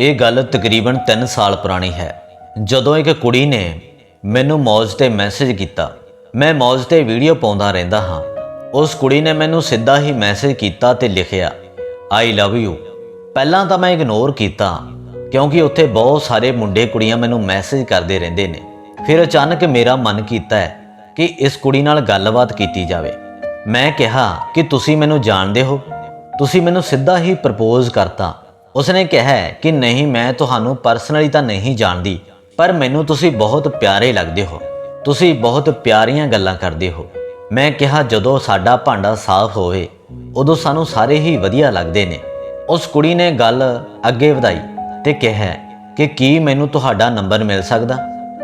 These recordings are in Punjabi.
ਇਹ ਗੱਲ ਤਕਰੀਬਨ 3 ਸਾਲ ਪੁਰਾਣੀ ਹੈ। ਜਦੋਂ ਇੱਕ ਕੁੜੀ ਨੇ ਮੈਨੂੰ ਮੌਜ ਤੇ ਮੈਸੇਜ ਕੀਤਾ, ਮੈਂ ਮੌਜ ਤੇ ਵੀਡੀਓ ਪਾਉਂਦਾ ਰਹਿੰਦਾ ਹਾਂ। ਉਸ ਕੁੜੀ ਨੇ ਮੈਨੂੰ ਸਿੱਧਾ ਹੀ ਮੈਸੇਜ ਕੀਤਾ ਤੇ ਲਿਖਿਆ ਆਈ ਲਵ ਯੂ ਪਹਿਲਾਂ ਤਾਂ ਮੈਂ ਇਗਨੋਰ ਕੀਤਾ, ਕਿਉਂਕਿ ਉੱਥੇ ਬਹੁਤ ਸਾਰੇ ਮੁੰਡੇ ਕੁੜੀਆਂ ਮੈਨੂੰ ਮੈਸੇਜ ਕਰਦੇ ਰਹਿੰਦੇ ਨੇ। ਫਿਰ ਅਚਾਨਕ ਮੇਰਾ ਮਨ ਕੀਤਾ ਹੈ ਕਿ ਇਸ ਕੁੜੀ ਨਾਲ ਗੱਲਬਾਤ ਕੀਤੀ ਜਾਵੇ। ਮੈਂ ਕਿਹਾ ਕਿ ਤੁਸੀਂ ਮੈਨੂੰ ਜਾਣਦੇ ਹੋ? ਤੁਸੀਂ ਮੈਨੂੰ ਸਿੱਧਾ ਹੀ ਪ੍ਰਪੋਜ਼ ਕਰਤਾ। ਉਸਨੇ ਕਿਹਾ ਕਿ ਨਹੀਂ, ਮੈਂ ਤੁਹਾਨੂੰ ਪਰਸਨਲੀ ਤਾਂ ਨਹੀਂ ਜਾਣਦੀ, ਪਰ ਮੈਨੂੰ ਤੁਸੀਂ ਬਹੁਤ ਪਿਆਰੇ ਲੱਗਦੇ ਹੋ। ਤੁਸੀਂ ਬਹੁਤ ਪਿਆਰੀਆਂ ਗੱਲਾਂ ਕਰਦੇ ਹੋ। ਮੈਂ ਕਿਹਾ, ਜਦੋਂ ਸਾਡਾ ਭਾਂਡਾ ਸਾਫ਼ ਹੋਵੇ, ਉਦੋਂ ਸਾਨੂੰ ਸਾਰੇ ਹੀ ਵਧੀਆ ਲੱਗਦੇ ਨੇ। ਉਸ ਕੁੜੀ ਨੇ ਗੱਲ ਅੱਗੇ ਵਧਾਈ ਤੇ ਕਿਹਾ ਕਿ ਕੀ ਮੈਨੂੰ ਤੁਹਾਡਾ ਨੰਬਰ ਮਿਲ ਸਕਦਾ?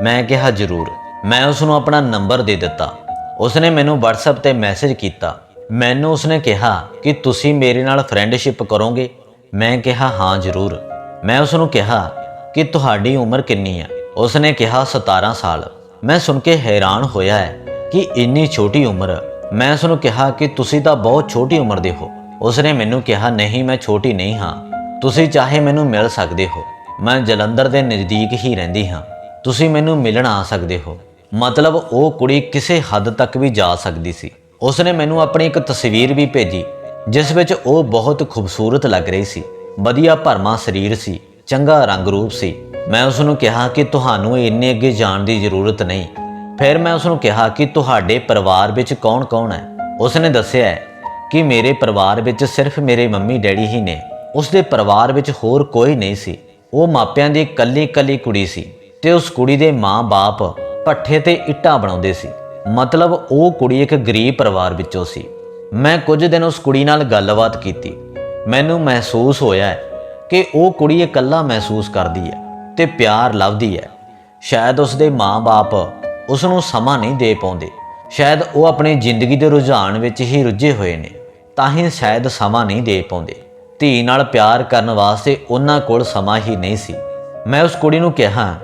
ਮੈਂ ਕਿਹਾ, ਜ਼ਰੂਰ। ਮੈਂ ਉਸ ਨੂੰ ਆਪਣਾ ਨੰਬਰ ਦੇ ਦਿੱਤਾ। ਉਸਨੇ ਮੈਨੂੰ WhatsApp ਤੇ ਮੈਸੇਜ ਕੀਤਾ। ਮੈਨੂੰ ਉਸਨੇ ਕਿਹਾ ਕਿ ਤੁਸੀਂ ਮੇਰੇ ਨਾਲ ਫਰੈਂਡਸ਼ਿਪ ਕਰੋਗੇ। ਮੈਂ ਕਿਹਾ, ਹਾਂ, ਜ਼ਰੂਰ। ਮੈਂ ਉਸ ਨੂੰ ਕਿਹਾ ਕਿ, ਤੁਹਾਡੀ ਉਮਰ ਕਿੰਨੀ ਹੈ ਉਸਨੇ ਕਿਹਾ 17 ਸਾਲ। ਮੈਂ ਸੁਣ ਕੇ ਹੈਰਾਨ ਹੋਇਆ ਹੈ ਕਿ ਇੰਨੀ ਛੋਟੀ ਉਮਰ। ਮੈਂ ਉਸ ਨੂੰ ਕਿਹਾ ਕਿ, ਤੁਸੀਂ ਤਾਂ ਬਹੁਤ ਛੋਟੀ ਉਮਰ ਦੇ ਹੋ। ਉਸਨੇ ਮੈਨੂੰ ਕਿਹਾ, ਨਹੀਂ, ਮੈਂ ਛੋਟੀ ਨਹੀਂ ਹਾਂ। ਤੁਸੀਂ ਚਾਹੇ ਮੈਨੂੰ ਮਿਲ ਸਕਦੇ ਹੋ। ਮੈਂ ਜਲੰਧਰ ਦੇ ਨਜ਼ਦੀਕ ਹੀ ਰਹਿੰਦੀ ਹਾਂ। ਤੁਸੀਂ ਮੈਨੂੰ ਮਿਲਣ ਆ ਸਕਦੇ ਹੋ। ਮਤਲਬ ਉਹ ਕੁੜੀ ਕਿਸੇ ਹੱਦ ਤੱਕ ਵੀ ਜਾ ਸਕਦੀ ਸੀ। ਉਸਨੇ ਮੈਨੂੰ ਆਪਣੀ ਇੱਕ ਤਸਵੀਰ ਵੀ ਭੇਜੀ ਜਿਸ ਵਿੱਚ ਉਹ ਬਹੁਤ ਖੂਬਸੂਰਤ ਲੱਗ ਰਹੀ ਸੀ। ਵਧੀਆ ਭਰਮਾ ਸਰੀਰ ਸੀ, ਚੰਗਾ ਰੰਗ ਰੂਪ ਸੀ। ਮੈਂ ਉਸ ਨੂੰ ਕਿਹਾ ਕਿ ਤੁਹਾਨੂੰ ਇੰਨੇ ਅੱਗੇ ਜਾਣ ਦੀ ਜ਼ਰੂਰਤ ਨਹੀਂ। ਫਿਰ ਮੈਂ ਉਸ ਨੂੰ ਕਿਹਾ ਕਿ ਤੁਹਾਡੇ ਪਰਿਵਾਰ ਵਿੱਚ ਕੌਣ-ਕੌਣ ਹੈ? ਉਸਨੇ ਦੱਸਿਆ ਕਿ ਮੇਰੇ ਪਰਿਵਾਰ ਵਿੱਚ ਸਿਰਫ ਮੇਰੇ ਮੰਮੀ ਡੈਡੀ ਹੀ ਨੇ। ਉਸਦੇ ਪਰਿਵਾਰ ਵਿੱਚ ਹੋਰ ਕੋਈ ਨਹੀਂ ਸੀ। ਉਹ ਮਾਪਿਆਂ ਦੀ ਇਕੱਲੀ-ਇਕੱਲੀ ਕੁੜੀ ਸੀ ਤੇ ਉਸ ਕੁੜੀ ਦੇ ਮਾਂ-ਬਾਪ ਪੱਠੇ ਤੇ ਇੱਟਾਂ ਬਣਾਉਂਦੇ ਸੀ। ਮਤਲਬ ਉਹ ਕੁੜੀ ਇੱਕ ਗਰੀਬ ਪਰਿਵਾਰ ਵਿੱਚੋਂ ਸੀ। ਮੈਂ ਕੁਝ ਦਿਨ ਉਸ ਕੁੜੀ ਨਾਲ ਗੱਲਬਾਤ ਕੀਤੀ। ਮੈਨੂੰ ਮਹਿਸੂਸ ਹੋਇਆ ਕਿ ਉਹ ਕੁੜੀ ਇਕੱਲਾ ਮਹਿਸੂਸ ਕਰਦੀ ਹੈ ਤੇ ਪਿਆਰ ਲੱਭਦੀ ਹੈ। ਸ਼ਾਇਦ ਉਸ ਦੇ ਮਾਂ-ਬਾਪ ਉਸ ਨੂੰ ਸਮਾਂ ਨਹੀਂ ਦੇ ਪਾਉਂਦੇ। ਸ਼ਾਇਦ ਉਹ ਆਪਣੀ ਜ਼ਿੰਦਗੀ ਦੇ ਰੁਝਾਨ ਵਿੱਚ ਹੀ ਰੁੱਝੇ ਹੋਏ ਨੇ, ਤਾਂ ਹੀ ਸ਼ਾਇਦ ਸਮਾਂ ਨਹੀਂ ਦੇ ਪਾਉਂਦੇ। ਧੀ ਨਾਲ ਪਿਆਰ ਕਰਨ ਵਾਸਤੇ ਉਹਨਾਂ ਕੋਲ ਸਮਾਂ ਹੀ ਨਹੀਂ ਸੀ। ਮੈਂ ਉਸ ਕੁੜੀ ਨੂੰ ਕਿਹਾ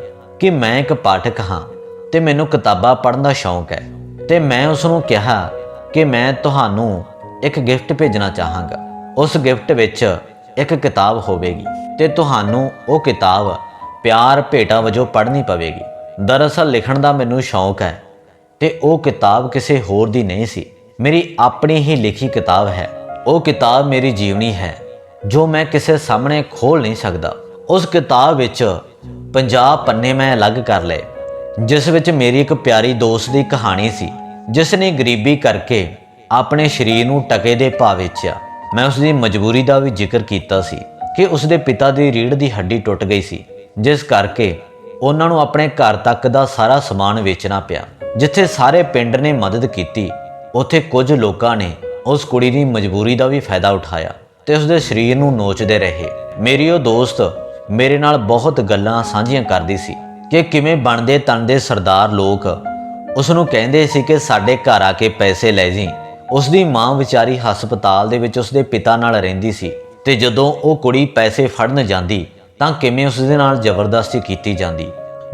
ਕਿ ਮੈਂ ਇੱਕ ਪਾਠਕ ਹਾਂ ਤੇ ਮੈਨੂੰ ਕਿਤਾਬਾਂ ਪੜ੍ਹਨ ਦਾ ਸ਼ੌਂਕ ਹੈ ਤੇ ਮੈਂ ਉਸ ਨੂੰ ਕਿਹਾ ਕਿ ਮੈਂ ਤੁਹਾਨੂੰ ਇੱਕ ਗਿਫਟ ਭੇਜਣਾ ਚਾਹਾਂਗਾ। ਉਸ ਗਿਫਟ ਵਿੱਚ ਇੱਕ ਕਿਤਾਬ ਹੋਵੇਗੀ ਤੇ ਤੁਹਾਨੂੰ ਉਹ ਕਿਤਾਬ ਪਿਆਰ ਭੇਟਾ ਵਜੋਂ ਪੜ੍ਹਨੀ ਪਵੇਗੀ। ਦਰਅਸਲ ਲਿਖਣ ਦਾ ਮੈਨੂੰ ਸ਼ੌਂਕ ਹੈ ਤੇ ਉਹ ਕਿਤਾਬ ਕਿਸੇ ਹੋਰ ਦੀ ਨਹੀਂ ਸੀ। ਮੇਰੀ ਆਪਣੀ ਹੀ ਲਿਖੀ ਕਿਤਾਬ ਹੈ। ਉਹ ਕਿਤਾਬ ਮੇਰੀ ਜੀਵਨੀ ਹੈ, ਜੋ ਮੈਂ ਕਿਸੇ ਸਾਹਮਣੇ ਖੋਲ ਨਹੀਂ ਸਕਦਾ। ਉਸ ਕਿਤਾਬ ਵਿੱਚ 50 ਪੰਨੇ ਮੈਂ ਅਲੱਗ ਕਰ ਲਏ, ਜਿਸ ਵਿੱਚ ਮੇਰੀ ਇੱਕ ਪਿਆਰੀ ਦੋਸਤ ਦੀ ਕਹਾਣੀ ਸੀ। ਜਿਸ ਨੇ ਗਰੀਬੀ ਕਰਕੇ ਆਪਣੇ ਸਰੀਰ ਨੂੰ ਟਕੇ ਦੇ ਭਾਅ ਵੇਚਿਆ। ਮੈਂ ਉਸ ਦੀ ਮਜਬੂਰੀ ਦਾ ਵੀ ਜ਼ਿਕਰ ਕੀਤਾ ਸੀ ਕਿ ਉਸ ਦੇ ਪਿਤਾ ਦੀ ਰੀੜ੍ਹ ਦੀ ਹੱਡੀ ਟੁੱਟ ਗਈ ਸੀ, ਜਿਸ ਕਰਕੇ ਉਹਨਾਂ ਨੂੰ ਆਪਣੇ ਘਰ ਤੱਕ ਦਾ ਸਾਰਾ ਸਮਾਨ ਵੇਚਣਾ ਪਿਆ। ਜਿੱਥੇ ਸਾਰੇ ਪਿੰਡ ਨੇ ਮਦਦ ਕੀਤੀ, ਉੱਥੇ ਕੁਝ ਲੋਕਾਂ ਨੇ ਉਸ ਕੁੜੀ ਦੀ ਮਜਬੂਰੀ ਦਾ ਵੀ ਫਾਇਦਾ ਉਠਾਇਆ ਤੇ ਉਸ ਦੇ ਸਰੀਰ ਨੂੰ ਨੋਚਦੇ ਰਹੇ। ਮੇਰੀ ਉਹ ਦੋਸਤ ਮੇਰੇ ਨਾਲ ਬਹੁਤ ਗੱਲਾਂ ਸਾਂਝੀਆਂ ਕਰਦੀ ਸੀ ਕਿ ਕਿਵੇਂ ਬਣਦੇ ਤਣਦੇ ਸਰਦਾਰ ਲੋਕ ਉਸ ਨੂੰ ਕਹਿੰਦੇ ਸੀ ਕਿ ਸਾਡੇ ਘਰ ਆ ਕੇ ਪੈਸੇ ਲੈ ਜੀ। ਉਸ ਦੀ ਮਾਂ ਵਿਚਾਰੀ ਹਸਪਤਾਲ ਦੇ ਵਿੱਚ ਉਸ ਦੇ ਪਿਤਾ ਨਾਲ ਰਹਿੰਦੀ ਸੀ ਤੇ ਜਦੋਂ ਉਹ ਕੁੜੀ ਪੈਸੇ ਫੜਨ ਜਾਂਦੀ, ਤਾਂ ਕਿਵੇਂ ਉਸ ਦੇ ਨਾਲ ਜ਼ਬਰਦਸਤੀ ਕੀਤੀ ਜਾਂਦੀ?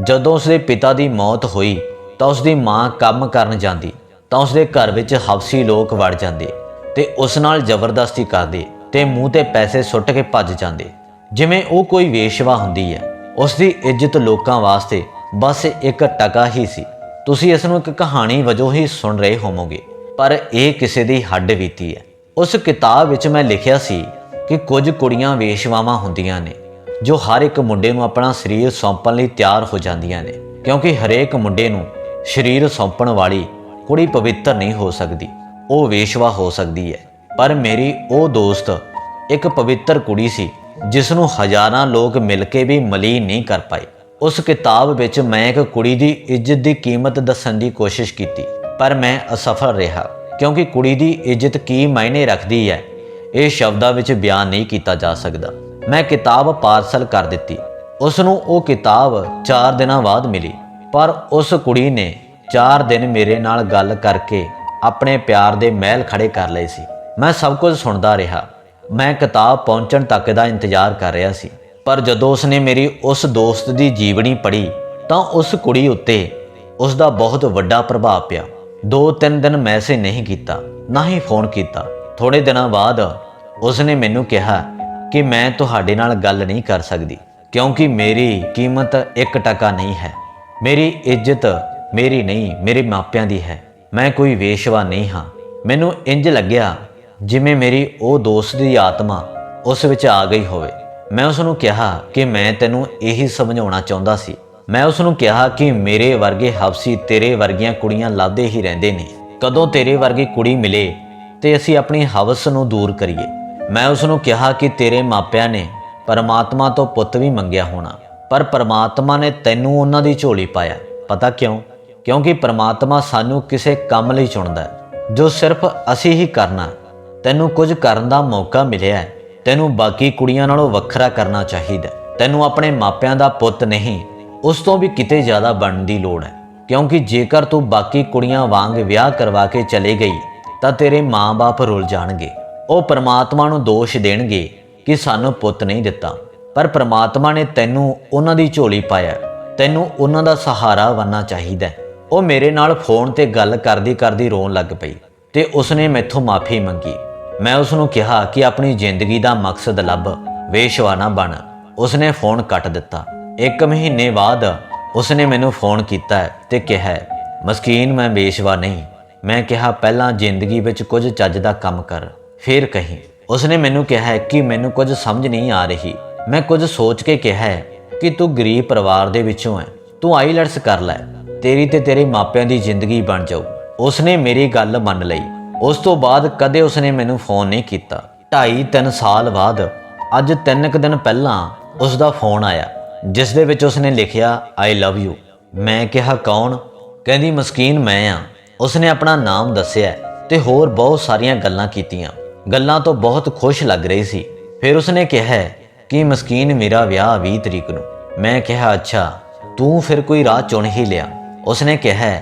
ਜਦੋਂ ਉਸ ਦੇ ਪਿਤਾ ਦੀ ਮੌਤ ਹੋਈ, ਤਾਂ ਉਸ ਦੀ ਮਾਂ ਕੰਮ ਕਰਨ ਜਾਂਦੀ, ਤਾਂ ਉਸ ਦੇ ਘਰ ਵਿੱਚ ਹਫਸੀ ਲੋਕ ਵੜ ਜਾਂਦੇ ਤੇ ਉਸ ਨਾਲ ਜ਼ਬਰਦਸਤੀ ਕਰਦੇ ਤੇ ਮੂੰਹ ਤੇ ਪੈਸੇ ਸੁੱਟ ਕੇ ਭੱਜ ਜਾਂਦੇ। ਜਿਵੇਂ ਉਹ ਕੋਈ ਵੇਸ਼ਵਾ ਹੁੰਦੀ ਹੈ ਉਸ ਦੀ ਇੱਜ਼ਤ ਲੋਕਾਂ ਵਾਸਤੇ ਬਸ ਇੱਕ ਟਕਾ ਹੀ ਸੀ। ਤੁਸੀਂ ਇਸ ਨੂੰ ਇੱਕ ਕਹਾਣੀ ਵਜੋਂ ਹੀ ਸੁਣ ਰਹੇ ਹੋਵੋਗੇ। ਪਰ ਇਹ ਕਿਸੇ ਦੀ ਹੱਡ ਬੀਤੀ ਹੈ। ਉਸ ਕਿਤਾਬ ਵਿੱਚ ਮੈਂ ਲਿਖਿਆ ਸੀ ਕਿ ਕੁਝ ਕੁੜੀਆਂ ਵੇਸ਼ਵਾਵਾਂ ਹੁੰਦੀਆਂ ਨੇ, ਜੋ ਹਰ ਇੱਕ ਮੁੰਡੇ ਨੂੰ ਆਪਣਾ ਸਰੀਰ ਸੌਂਪਣ ਲਈ ਤਿਆਰ ਹੋ ਜਾਂਦੀਆਂ ਨੇ, ਕਿਉਂਕਿ ਹਰੇਕ ਮੁੰਡੇ ਨੂੰ ਸਰੀਰ ਸੌਂਪਣ ਵਾਲੀ ਕੁੜੀ ਪਵਿੱਤਰ ਨਹੀਂ ਹੋ ਸਕਦੀ, ਉਹ ਵੇਸ਼ਵਾ ਹੋ ਸਕਦੀ ਹੈ। ਪਰ ਮੇਰੀ ਉਹ ਦੋਸਤ ਇੱਕ ਪਵਿੱਤਰ ਕੁੜੀ ਸੀ ਜਿਸ ਨੂੰ ਹਜ਼ਾਰਾਂ ਲੋਕ ਮਿਲ ਕੇ ਵੀ ਮਲੀਨ ਨਹੀਂ ਕਰ ਪਾਏ। ਉਸ ਕਿਤਾਬ ਵਿੱਚ ਮੈਂ ਇੱਕ ਕੁੜੀ ਦੀ ਇੱਜ਼ਤ ਦੀ ਕੀਮਤ ਦੱਸਣ ਦੀ ਕੋਸ਼ਿਸ਼ ਕੀਤੀ, ਪਰ ਮੈਂ ਅਸਫਲ ਰਿਹਾ, ਕਿਉਂਕਿ ਕੁੜੀ ਦੀ ਇੱਜ਼ਤ ਕੀ ਮਾਇਨੇ ਰੱਖਦੀ ਹੈ, ਇਹ ਸ਼ਬਦਾਂ ਵਿੱਚ ਬਿਆਨ ਨਹੀਂ ਕੀਤਾ ਜਾ ਸਕਦਾ। ਮੈਂ ਕਿਤਾਬ ਪਾਰਸਲ ਕਰ ਦਿੱਤੀ। ਉਸ ਨੂੰ ਉਹ ਕਿਤਾਬ 4 ਦਿਨਾਂ ਬਾਅਦ ਮਿਲੀ, ਪਰ ਉਸ ਕੁੜੀ ਨੇ 4 ਦਿਨ ਮੇਰੇ ਨਾਲ ਗੱਲ ਕਰਕੇ ਆਪਣੇ ਪਿਆਰ ਦੇ ਮਹਿਲ ਖੜੇ ਕਰ ਲਏ ਸੀ। ਮੈਂ ਸਭ ਕੁਝ ਸੁਣਦਾ ਰਿਹਾ। ਮੈਂ ਕਿਤਾਬ ਪਹੁੰਚਣ ਤੱਕ ਦਾ ਇੰਤਜ਼ਾਰ ਕਰ ਰਿਹਾ ਸੀ। ਪਰ ਜਦੋਂ ਉਸਨੇ ਮੇਰੀ ਉਸ ਦੋਸਤ ਦੀ ਜੀਵਨੀ ਪੜ੍ਹੀ, ਤਾਂ ਉਸ ਕੁੜੀ ਉੱਤੇ ਉਸ ਦਾ ਬਹੁਤ ਵੱਡਾ ਪ੍ਰਭਾਵ ਪਿਆ। ਦੋ ਤਿੰਨ ਦਿਨ ਮੈਸੇਜ ਨਹੀਂ ਕੀਤਾ, ਨਾ ਹੀ ਫੋਨ ਕੀਤਾ। ਥੋੜੇ ਦਿਨਾਂ ਬਾਅਦ ਉਸਨੇ ਮੈਨੂੰ ਕਿਹਾ ਕਿ ਮੈਂ ਤੁਹਾਡੇ ਨਾਲ ਗੱਲ ਨਹੀਂ ਕਰ ਸਕਦੀ, ਕਿਉਂਕਿ ਮੇਰੀ ਕੀਮਤ 1 ਟਕਾ ਨਹੀਂ ਹੈ। ਮੇਰੀ ਇੱਜ਼ਤ ਮੇਰੀ ਨਹੀਂ, ਮੇਰੇ ਮਾਪਿਆਂ ਦੀ ਹੈ। ਮੈਂ ਕੋਈ ਵੇਸ਼ਵਾ ਨਹੀਂ ਹਾਂ। ਮੈਨੂੰ ਇੰਜ ਲੱਗਿਆ ਜਿਵੇਂ ਮੇਰੀ ਉਹ ਦੋਸਤ ਦੀ ਆਤਮਾ ਉਸ ਵਿੱਚ ਆ ਗਈ ਹੋਵੇ। ਮੈਂ ਉਸ ਨੂੰ ਕਿਹਾ ਕਿ ਮੈਂ ਤੈਨੂੰ ਇਹੀ ਸਮਝਾਉਣਾ ਚਾਹੁੰਦਾ ਸੀ। ਮੈਂ ਉਸ ਨੂੰ ਕਿਹਾ ਕਿ ਮੇਰੇ ਵਰਗੇ ਹਫਸੀ ਤੇਰੇ ਵਰਗੀਆਂ ਕੁੜੀਆਂ ਲੱਭਦੇ ਹੀ ਰਹਿੰਦੇ ਨੇ। ਕਦੋਂ ਤੇਰੇ ਵਰਗੀ ਕੁੜੀ ਮਿਲੇ, ਤੇ ਅਸੀਂ ਆਪਣੀ ਹਵਸ ਨੂੰ ਦੂਰ ਕਰੀਏ। ਮੈਂ ਉਸ ਨੂੰ ਕਿਹਾ ਕਿ ਤੇਰੇ ਮਾਪਿਆਂ ਨੇ ਪਰਮਾਤਮਾ ਤੋਂ ਪੁੱਤ ਵੀ ਮੰਗਿਆ ਹੋਣਾ, ਪਰ ਪਰਮਾਤਮਾ ਨੇ ਤੈਨੂੰ ਉਹਨਾਂ ਦੀ ਝੋਲੀ ਪਾਇਆ। ਪਤਾ ਕਿਉਂ? ਕਿਉਂਕਿ ਪਰਮਾਤਮਾ ਸਾਨੂੰ ਕਿਸੇ ਕੰਮ ਲਈ ਚੁਣਦਾ ਹੈ। ਜੋ ਸਿਰਫ ਅਸੀਂ ਹੀ ਕਰਨਾ ਤੈਨੂੰ ਕੁਝ ਕਰਨ ਦਾ ਮੌਕਾ ਮਿਲਿਆ ਹੈ। ਤੈਨੂੰ ਬਾਕੀ ਕੁੜੀਆਂ ਨਾਲੋਂ ਵੱਖਰਾ ਕਰਨਾ ਚਾਹੀਦਾ ਤੈਨੂੰ ਆਪਣੇ ਮਾਪਿਆਂ ਦਾ ਪੁੱਤ ਨਹੀਂ, ਉਸ ਤੋਂ ਵੀ ਕਿਤੇ ਜ਼ਿਆਦਾ ਬਣਨ ਦੀ ਲੋੜ ਹੈ। ਕਿਉਂਕਿ ਜੇਕਰ ਤੂੰ ਬਾਕੀ ਕੁੜੀਆਂ ਵਾਂਗ ਵਿਆਹ ਕਰਵਾ ਕੇ ਚਲੇ ਗਈ, ਤਾਂ ਤੇਰੇ ਮਾਂ-ਬਾਪ ਰੁੱਲ ਜਾਣਗੇ। ਉਹ ਪਰਮਾਤਮਾ ਨੂੰ ਦੋਸ਼ ਦੇਣਗੇ ਕਿ ਸਾਨੂੰ ਪੁੱਤ ਨਹੀਂ ਦਿੱਤਾ। ਪਰ ਪਰਮਾਤਮਾ ਨੇ ਤੈਨੂੰ ਉਹਨਾਂ ਦੀ ਝੋਲੀ ਪਾਇਆ ਤੈਨੂੰ ਉਹਨਾਂ ਦਾ ਸਹਾਰਾ ਬਣਨਾ ਚਾਹੀਦਾ ਉਹ ਮੇਰੇ ਨਾਲ ਫੋਨ ਤੇ ਗੱਲ ਕਰਦੀ ਕਰਦੀ ਰੋਣ ਲੱਗ ਪਈ ਤੇ ਉਸਨੇ ਮੈਥੋਂ ਮਾਫੀ ਮੰਗੀ। ਮੈਂ ਉਸ ਨੂੰ ਕਿਹਾ ਕਿ ਆਪਣੀ ਜ਼ਿੰਦਗੀ ਦਾ ਮਕਸਦ ਲੱਭ ਵੇਸ਼ਵਾ ਨਾ ਬਣ। ਉਸਨੇ ਫੋਨ ਕੱਟ ਦਿੱਤਾ। ਇੱਕ ਮਹੀਨੇ ਬਾਅਦ ਉਸਨੇ ਮੈਨੂੰ ਫੋਨ ਕੀਤਾ ਤੇ ਕਿਹਾ, ਮਸਕੀਨ, ਮੈਂ ਵੇਸ਼ਵਾ ਨਹੀਂ। ਮੈਂ ਕਿਹਾ, ਪਹਿਲਾਂ ਜ਼ਿੰਦਗੀ ਵਿੱਚ ਕੁਝ ਚੱਜ ਦਾ ਕੰਮ ਕਰ। ਫਿਰ ਕਹੀਂ। ਉਸਨੇ ਮੈਨੂੰ ਕਿਹਾ ਕਿ ਮੈਨੂੰ ਕੁਝ ਸਮਝ ਨਹੀਂ ਆ ਰਹੀ। ਮੈਂ ਕੁਝ ਸੋਚ ਕੇ ਕਿਹਾ ਕਿ ਤੂੰ ਗਰੀਬ ਪਰਿਵਾਰ ਦੇ ਵਿੱਚੋਂ ਹੈ ਤੂੰ ਆਈਲੈਟਸ ਕਰ ਲੈ। ਤੇਰੀ ਤੇ ਤੇਰੇ ਮਾਪਿਆਂ ਦੀ ਜ਼ਿੰਦਗੀ ਬਣ ਜਾਊ। ਉਸਨੇ ਮੇਰੀ ਗੱਲ ਮੰਨ ਲਈ। ਉਸ ਤੋਂ ਬਾਅਦ ਕਦੇ ਉਸਨੇ ਮੈਨੂੰ ਫੋਨ ਨਹੀਂ ਕੀਤਾ। 2.5-3 ਸਾਲ ਬਾਅਦ, ਅੱਜ 3 ਕੁ ਦਿਨ ਪਹਿਲਾਂ ਉਸ ਦਾ ਫੋਨ ਆਇਆ, ਜਿਸ ਦੇ ਵਿੱਚ ਉਸਨੇ ਲਿਖਿਆ ਆਈ ਲਵ ਯੂ ਮੈਂ ਕਿਹਾ, ਕੌਣ? ਕਹਿੰਦੀ, ਮਸਕੀਨ ਮੈਂ ਆ। ਉਸਨੇ ਆਪਣਾ ਨਾਮ ਦੱਸਿਆ ਤੇ ਹੋਰ ਬਹੁਤ ਸਾਰੀਆਂ ਗੱਲਾਂ ਕੀਤੀਆਂ। ਗੱਲਾਂ ਤੋਂ ਬਹੁਤ ਖੁਸ਼ ਲੱਗ ਰਹੀ ਸੀ। ਫਿਰ ਉਸਨੇ ਕਿਹਾ ਕਿ, ਮਸਕੀਨ, ਮੇਰਾ ਵਿਆਹ 20 ਤਰੀਕ ਨੂੰ। ਮੈਂ ਕਿਹਾ, ਅੱਛਾ, ਤੂੰ ਫਿਰ ਕੋਈ ਰਾਹ ਚੁਣ ਹੀ ਲਿਆ। ਉਸਨੇ ਕਿਹਾ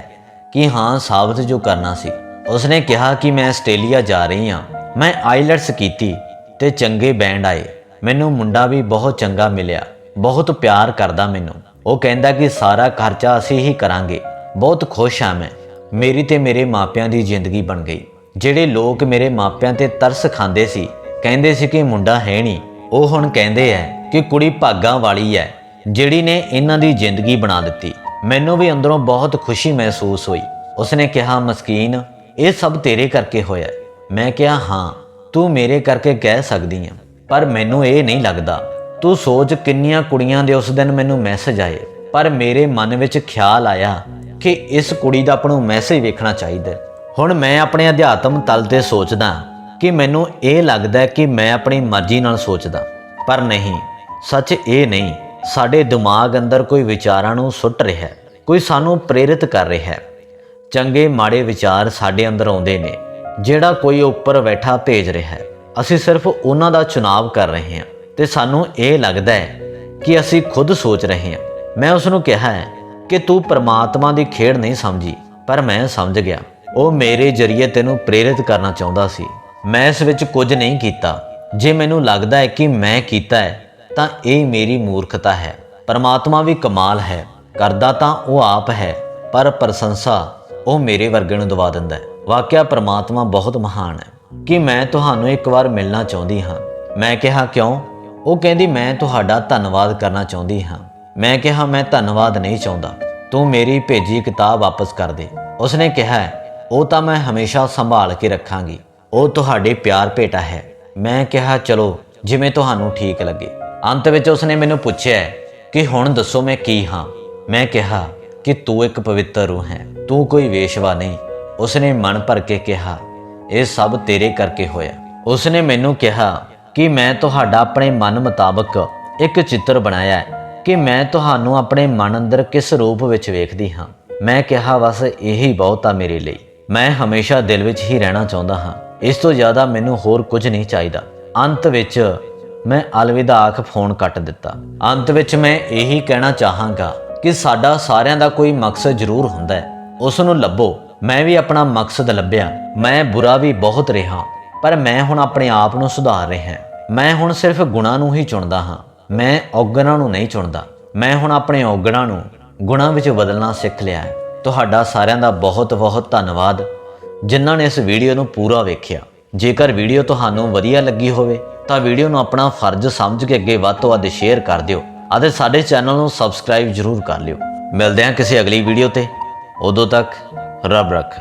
ਕਿ, ਹਾਂ, ਸਾਬਤ ਜੋ ਕਰਨਾ ਸੀ। ਉਸਨੇ ਕਿਹਾ ਕਿ ਮੈਂ ਆਸਟ੍ਰੇਲੀਆ ਜਾ ਰਹੀ ਹਾਂ। ਮੈਂ ਆਈਲੈਟਸ ਕੀਤੀ ਤੇ ਚੰਗੇ ਬੈਂਡ ਆਏ। ਮੈਨੂੰ ਮੁੰਡਾ ਵੀ ਬਹੁਤ ਚੰਗਾ ਮਿਲਿਆ। ਬਹੁਤ ਪਿਆਰ ਕਰਦਾ ਮੈਨੂੰ। ਉਹ ਕਹਿੰਦਾ ਕਿ ਸਾਰਾ ਖਰਚਾ ਅਸੀਂ ਹੀ ਕਰਾਂਗੇ। ਬਹੁਤ ਖੁਸ਼ ਹਾਂ ਮੈਂ। ਮੇਰੀ ਤੇ ਮੇਰੇ ਮਾਪਿਆਂ ਦੀ ਜ਼ਿੰਦਗੀ ਬਣ ਗਈ। ਜਿਹੜੇ ਲੋਕ ਮੇਰੇ ਮਾਪਿਆਂ ਤੇ ਤਰਸ ਖਾਂਦੇ ਸੀ, ਕਹਿੰਦੇ ਸੀ ਕਿ ਮੁੰਡਾ ਹੈ ਨਹੀਂ। ਉਹ ਹੁਣ ਕਹਿੰਦੇ ਐ ਕਿ ਕੁੜੀ ਭਾਗਾਂ ਵਾਲੀ ਐ, ਜਿਹੜੀ ਨੇ ਇਹਨਾਂ ਦੀ ਜ਼ਿੰਦਗੀ ਬਣਾ ਦਿੱਤੀ। ਮੈਨੂੰ ਵੀ ਅੰਦਰੋਂ ਬਹੁਤ ਖੁਸ਼ੀ ਮਹਿਸੂਸ ਹੋਈ। ਉਸਨੇ ਕਿਹਾ, ਮਸਕੀਨ ਇਹ ਸਭ ਤੇਰੇ ਕਰਕੇ ਹੋਇਆ ਮੈਂ ਕਿਹਾ, ਹਾਂ, ਤੂੰ ਮੇਰੇ ਕਰਕੇ ਕਹਿ ਸਕਦੀ ਹੈ ਪਰ ਮੈਨੂੰ ਇਹ ਨਹੀਂ ਲੱਗਦਾ। ਤੂੰ ਸੋਚ ਕਿੰਨੀਆਂ ਕੁੜੀਆਂ ਦੇ ਉਸ ਦਿਨ ਮੈਨੂੰ ਮੈਸੇਜ ਆਏ, ਪਰ ਮੇਰੇ ਮਨ ਵਿੱਚ ਖਿਆਲ ਆਇਆ ਕਿ ਇਸ ਕੁੜੀ ਦਾ ਆਪਣੂ ਮੈਸੇਜ ਵੇਖਣਾ ਚਾਹੀਦਾ ਹੁਣ ਮੈਂ ਆਪਣੇ ਅਧਿਆਤਮ ਤਲ ਤੇ ਸੋਚਦਾ ਕਿ ਮੈਨੂੰ ਇਹ ਲੱਗਦਾ ਕਿ ਮੈਂ ਆਪਣੀ ਮਰਜ਼ੀ ਨਾਲ ਸੋਚਦਾ। ਪਰ ਨਹੀਂ, ਸੱਚ ਇਹ ਨਹੀਂ, ਸਾਡੇ ਦਿਮਾਗ ਅੰਦਰ ਕੋਈ ਵਿਚਾਰਾਂ ਨੂੰ ਸੁੱਟ ਰਿਹਾ ਕੋਈ ਸਾਨੂੰ ਪ੍ਰੇਰਿਤ ਕਰ ਰਿਹਾ ਹੈ। ਚੰਗੇ ਮਾੜੇ ਵਿਚਾਰ ਸਾਡੇ ਅੰਦਰ ਆਉਂਦੇ ਨੇ, ਜਿਹੜਾ ਕੋਈ ਉੱਪਰ ਬੈਠਾ ਭੇਜ ਰਿਹਾ ਹੈ। ਅਸੀਂ ਸਿਰਫ ਉਹਨਾਂ ਦਾ ਚੁਣਾਵ ਕਰ ਰਹੇ ਹਾਂ ਤੇ ਸਾਨੂੰ ਇਹ ਲੱਗਦਾ ਹੈ ਕਿ ਅਸੀਂ ਖੁਦ ਸੋਚ ਰਹੇ ਹਾਂ। ਮੈਂ ਉਸ ਨੂੰ ਕਿਹਾ ਹੈ ਕਿ ਤੂੰ ਪਰਮਾਤਮਾ ਦੀ ਖੇਡ ਨਹੀਂ ਸਮਝੀ, ਪਰ ਮੈਂ ਸਮਝ ਗਿਆ। ਉਹ ਮੇਰੇ ਜ਼ਰੀਏ ਤੈਨੂੰ ਪ੍ਰੇਰਿਤ ਕਰਨਾ ਚਾਹੁੰਦਾ ਸੀ। ਮੈਂ ਇਸ ਵਿੱਚ ਕੁਝ ਨਹੀਂ ਕੀਤਾ। ਜੇ ਮੈਨੂੰ ਲੱਗਦਾ ਹੈ ਕਿ ਮੈਂ ਕੀਤਾ ਹੈ, ਤਾਂ ਇਹ ਮੇਰੀ ਮੂਰਖਤਾ ਹੈ। ਪਰਮਾਤਮਾ ਵੀ ਕਮਾਲ ਹੈ, ਕਰਦਾ ਤਾਂ ਉਹ ਆਪ ਹੈ, ਪਰ ਪ੍ਰਸ਼ੰਸਾ ਉਹ ਮੇਰੇ ਵਰਗੇ ਨੂੰ ਦਵਾ ਦਿੰਦਾ ਹੈ। ਵਾਕਿਆ ਪ੍ਰਮਾਤਮਾ ਬਹੁਤ ਮਹਾਨ ਹੈ ਕਿ ਮੈਂ ਤੁਹਾਨੂੰ ਇੱਕ ਵਾਰ ਮਿਲਣਾ ਚਾਹੁੰਦੀ ਹਾਂ। ਮੈਂ ਕਿਹਾ, ਕਿਉਂ? ਉਹ ਕਹਿੰਦੀ, ਮੈਂ ਤੁਹਾਡਾ ਧੰਨਵਾਦ ਕਰਨਾ ਚਾਹੁੰਦੀ ਹਾਂ। ਮੈਂ ਕਿਹਾ, ਮੈਂ ਧੰਨਵਾਦ ਨਹੀਂ ਚਾਹੁੰਦਾ। ਤੂੰ ਮੇਰੀ ਭੇਜੀ ਕਿਤਾਬ ਵਾਪਸ ਕਰ ਦੇ। ਉਸਨੇ ਕਿਹਾ, ਉਹ ਤਾਂ ਮੈਂ ਹਮੇਸ਼ਾ ਸੰਭਾਲ ਕੇ ਰੱਖਾਂਗੀ। ਉਹ ਤੁਹਾਡੇ ਪਿਆਰ ਭੇਟਾ ਹੈ। ਮੈਂ ਕਿਹਾ, ਚਲੋ, ਜਿਵੇਂ ਤੁਹਾਨੂੰ ਠੀਕ ਲੱਗੇ। ਅੰਤ ਵਿੱਚ ਉਸਨੇ ਮੈਨੂੰ ਪੁੱਛਿਆ ਕਿ, ਹੁਣ ਦੱਸੋ ਮੈਂ ਕੀ ਹਾਂ? ਮੈਂ ਕਿਹਾ ਕਿ ਤੂੰ ਇੱਕ ਪਵਿੱਤਰ ਰੂਹ ਹੈ। ਤੂੰ ਕੋਈ ਵੇਸ਼ਵਾ ਨਹੀਂ। ਉਸਨੇ ਮਨ ਭਰ ਕੇ ਕਿਹਾ, ਇਹ ਸਭ ਤੇਰੇ ਕਰਕੇ ਹੋਇਆ। ਉਸਨੇ ਮੈਨੂੰ ਕਿਹਾ ਕਿ ਮੈਂ ਤੁਹਾਡਾ ਆਪਣੇ ਮਨ ਮੁਤਾਬਕ ਇੱਕ ਚਿੱਤਰ ਬਣਾਇਆ ਹੈ ਕਿ ਮੈਂ ਤੁਹਾਨੂੰ ਆਪਣੇ ਮਨ ਅੰਦਰ ਕਿਸ ਰੂਪ ਵਿੱਚ ਵੇਖਦੀ ਹਾਂ। ਮੈਂ ਕਿਹਾ, ਬਸ ਇਹੀ ਬਹੁਤ ਆ ਮੇਰੇ ਲਈ। ਮੈਂ ਹਮੇਸ਼ਾ ਦਿਲ ਵਿੱਚ ਹੀ ਰਹਿਣਾ ਚਾਹੁੰਦਾ ਹਾਂ। ਇਸ ਤੋਂ ਜ਼ਿਆਦਾ ਮੈਨੂੰ ਹੋਰ ਕੁਝ ਨਹੀਂ ਚਾਹੀਦਾ। ਅੰਤ ਵਿੱਚ ਮੈਂ ਅਲਵਿਦਾ ਆਖ ਫੋਨ ਕੱਟ ਦਿੱਤਾ। ਅੰਤ ਵਿੱਚ ਮੈਂ ਇਹੀ ਕਹਿਣਾ ਚਾਹਾਂਗਾ ਕਿ ਸਾਡਾ ਸਾਰਿਆਂ ਦਾ ਕੋਈ ਮਕਸਦ ਜ਼ਰੂਰ ਹੁੰਦਾ ਹੈ। ਉਸ ਨੂੰ ਲੱਭੋ, ਮੈਂ ਵੀ ਆਪਣਾ ਮਕਸਦ ਲੱਭਿਆ। ਮੈਂ ਬੁਰਾ ਵੀ ਬਹੁਤ ਰਿਹਾ, ਪਰ ਮੈਂ ਹੁਣ ਆਪਣੇ ਆਪ ਨੂੰ ਸੁਧਾਰ ਰਿਹਾ ਮੈਂ ਹੁਣ ਸਿਰਫ ਗੁਣਾਂ ਨੂੰ ਹੀ ਚੁਣਦਾ ਹਾਂ। ਮੈਂ ਔਗਣਾਂ ਨੂੰ ਨਹੀਂ ਚੁਣਦਾ। ਮੈਂ ਹੁਣ ਆਪਣੇ ਔਗਣਾਂ ਨੂੰ ਗੁਣਾਂ ਵਿੱਚ ਬਦਲਣਾ ਸਿੱਖ ਲਿਆ ਹੈ। ਤੁਹਾਡਾ ਸਾਰਿਆਂ ਦਾ ਬਹੁਤ ਬਹੁਤ ਧੰਨਵਾਦ। ਜਿਨ੍ਹਾਂ ਨੇ ਇਸ ਵੀਡੀਓ ਨੂੰ ਪੂਰਾ ਵੇਖਿਆ। ਜੇਕਰ ਵੀਡੀਓ ਤੁਹਾਨੂੰ ਵਧੀਆ ਲੱਗੀ ਹੋਵੇ, ਤਾਂ ਵੀਡੀਓ ਨੂੰ ਆਪਣਾ ਫਰਜ਼ ਸਮਝ ਕੇ ਅੱਗੇ ਵੱਧ ਤੋਂ ਵੱਧ ਸ਼ੇਅਰ ਕਰ ਦਿਓ। ਅਤੇ ਸਾਡੇ ਚੈਨਲ ਨੂੰ ਸਬਸਕ੍ਰਾਈਬ ਜ਼ਰੂਰ ਕਰ ਲਿਓ। ਮਿਲਦੇ ਹਾਂ ਕਿਸੇ ਅਗਲੀ ਵੀਡੀਓ ਤੇ। ਉਦੋਂ ਤੱਕ ਰੱਬ ਰੱਖ।